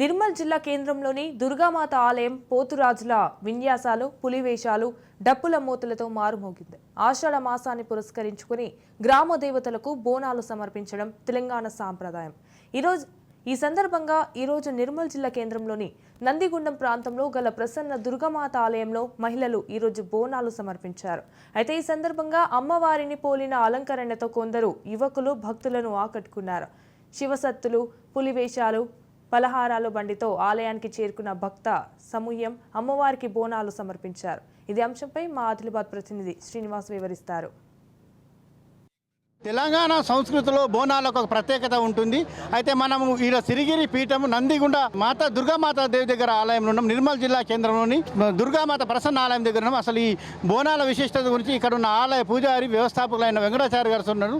నిర్మల్ జిల్లా కేంద్రంలోని దుర్గామాత ఆలయం పోతురాజుల విన్యాసాలు పులివేషాలు డప్పుల మూతలతో మారుమోగింది. ఆషాఢ మాసాన్ని పురస్కరించుకుని గ్రామ దేవతలకు బోనాలు సమర్పించడం తెలంగాణ సాంప్రదాయం. ఈరోజు ఈ సందర్భంగా ఈరోజు నిర్మల్ జిల్లా కేంద్రంలోని నందిగుండం ప్రాంతంలో గల ప్రసన్న దుర్గామాత ఆలయంలో మహిళలు ఈరోజు బోనాలు సమర్పించారు. అయితే ఈ సందర్భంగా అమ్మవారిని పోలిన అలంకరణతో కొందరు యువకులు భక్తులను ఆకట్టుకున్నారు. శివసత్తులు పులివేషాలు పలహారాలు బండితో ఆలయానికి చేరుకున్న భక్త సమూహం అమ్మవారికి బోనాలు సమర్పించారు. ఇది అంశంపై మా ఆదిలాబాద్ ప్రతినిధి శ్రీనివాస్ వివరిస్తారు. తెలంగాణ సంస్కృతిలో బోనాలకు ఒక ప్రత్యేకత ఉంటుంది. అయితే మనము ఈడ సిరిగిరి పీఠం నందిగుండ మాత దుర్గామాత దేవి దగ్గర ఆలయంలో ఉన్నాం. నిర్మల్ జిల్లా కేంద్రంలోని దుర్గామాత ప్రసన్న ఆలయం దగ్గర ఉన్నాం. అసలు ఈ బోనాల విశిష్టత గురించి ఇక్కడ ఉన్న ఆలయ పూజారి వ్యవస్థాపకులైన వెంకటాచార్య గారు ఉన్నారు.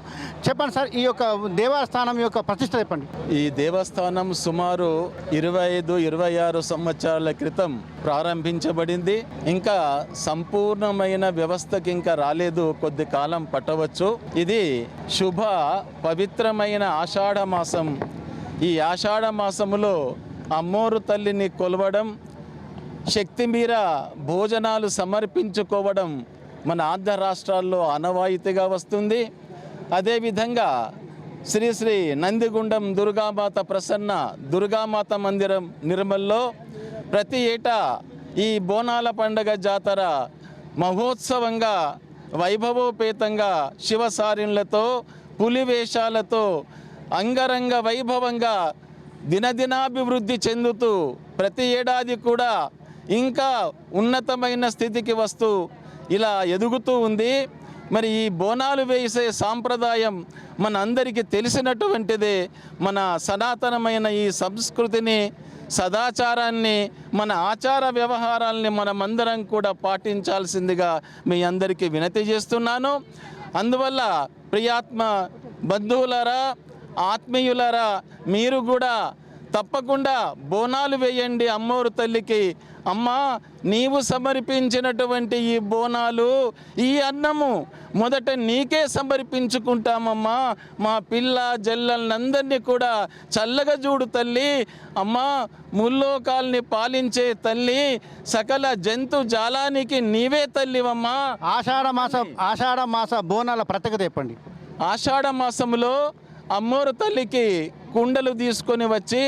చెప్పండి సార్ ఈ యొక్క దేవస్థానం యొక్క ప్రతిష్ట చెప్పండి. ఈ దేవస్థానం సుమారు ఇరవై ఐదు ఇరవై ఆరు సంవత్సరాల క్రితం ప్రారంభించబడింది. ఇంకా సంపూర్ణమైన వ్యవస్థకి ఇంకా రాలేదు. కొద్ది కాలం పట్టవచ్చు. ఇది శుభ పవిత్రమైన ఆషాఢ మాసం. ఈ ఆషాఢ మాసములో అమ్మోరు తల్లిని కొలవడం శక్తిమీర భోజనాలు సమర్పించుకోవడం మన ఆంధ్ర రాష్ట్రాల్లో ఆనవాయితీగా వస్తుంది. అదేవిధంగా శ్రీ శ్రీ నందిగుండం దుర్గామాత ప్రసన్న దుర్గామాత మందిరం నిర్మల్లో ప్రతి ఏటా ఈ బోనాల పండగ జాతర మహోత్సవంగా వైభవోపేతంగా శివసారిన్లతో పులివేషాలతో అంగరంగ వైభవంగా దినదినాభివృద్ధి చెందుతూ ప్రతి ఏడాది కూడా ఇంకా ఉన్నతమైన స్థితికి వస్తూ ఇలా ఎదుగుతూ ఉంది. మరి ఈ బోనాలు వేసే సాంప్రదాయం మన అందరికీ తెలిసినటువంటిదే. మన సనాతనమైన ఈ సంస్కృతిని సదాచారాన్ని మన ఆచార వ్యవహారాల్ని మనమందరం కూడా పాటించాల్సిందిగా మీ అందరికీ వినతి చేస్తున్నాను. అందువల్ల ప్రియాత్మ బంధువులరా ఆత్మీయులరా మీరు కూడా తప్పకుండా బోనాలు వేయండి అమ్మోరు తల్లికి. అమ్మా నీవు సమర్పించినటువంటి ఈ బోనాలు ఈ అన్నము మొదట నీకే సమర్పించుకుంటామమ్మా. మా పిల్ల జల్లలందరినీ కూడా చల్లగా చూడు తల్లి. అమ్మా ముల్లోకాల్ని పాలించే తల్లి సకల జంతు జాలానికి నీవే తల్లివమ్మా. ఆషాఢ మాసం ఆషాఢ మాస బోనాల ప్రత్యేకత చెప్పండి ఆషాఢ మాసంలో అమ్మోరు తల్లికి కుండలు తీసుకొని వచ్చి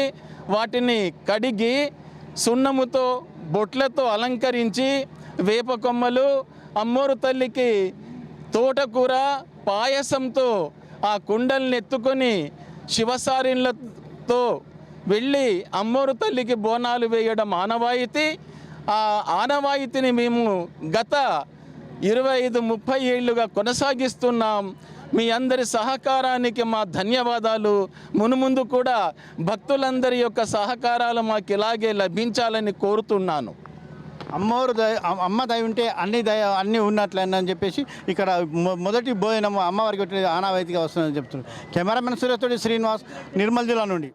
వాటిని కడిగి సున్నముతో బొట్లతో అలంకరించి వేప కొమ్మలు అమ్మోరు తల్లికి తోటకూర పాయసంతో ఆ కుండల్ని ఎత్తుకొని శివసారిన్లతో వెళ్ళి అమ్మోరు తల్లికి బోనాలు వేయడం ఆనవాయితీ. ఆ ఆనవాయితీని మేము గత ఇరవై ఐదు ముప్పై ఏళ్ళుగా కొనసాగిస్తున్నాం. మీ అందరి సహకారానికి మా ధన్యవాదాలు. మునుముందు కూడా భక్తులందరి యొక్క సహకారాలు మాకు ఇలాగే లభించాలని కోరుతున్నాను. అమ్మవారు దయ అమ్మ- దయ ఉంటే అన్ని దయ అన్నీ ఉన్నట్లని చెప్పేసి ఇక్కడ మొ- మొదటి భోజనం అమ్మవారికి పెట్టిన వస్తుందని చెప్తున్నారు. కెమెరామెన్ సురేష్ శ్రీనివాస్ నిర్మల్ జిల్లా నుండి.